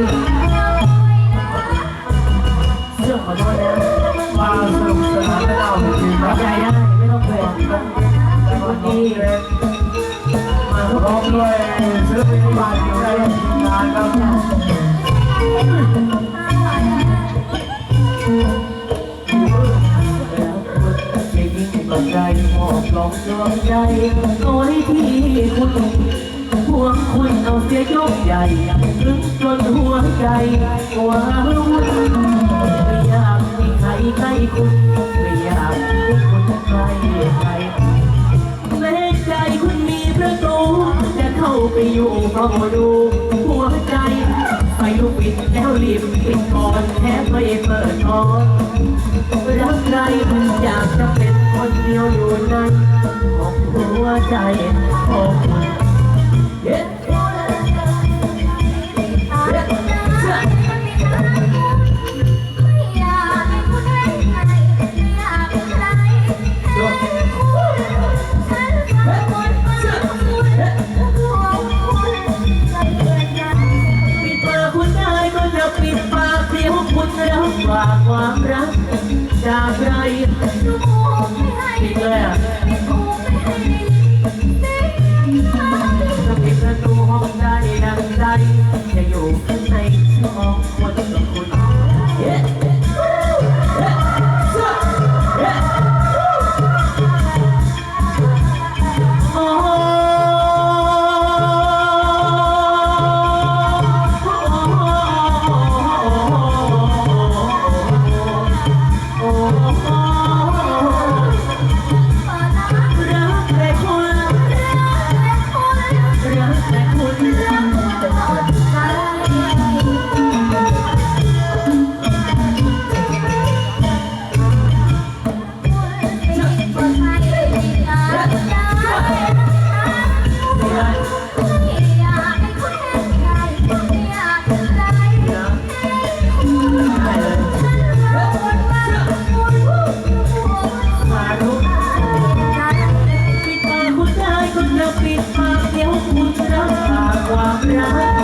เรื่องขอโทษนะมาสนุกสนานกันเอาจริงไว้นะใจได้ไม่ต้องกลัวเป็นนดีมาพร้อมด้วยศิลปินบาทอยู่ในงานครับจะยิ่งกว่าใจมอบลองดวงใจเอาไว้ที่คุณห่วงคุณเอาเสียยกใหญ่ลึกจน คุณไม่อยากมีคุณใกล้ใครแม้ใจคุณมีประตูจะเข้าไปอยู่ก็ดูหัวใจไฟลุกปิดแล้วรีบปิดก่อนแทบไม่เปิดก่อนรักใครอยากจะเป็นคนเดียวอยู่ในของหัวใจของคุณเฝากความรักจากใคร ค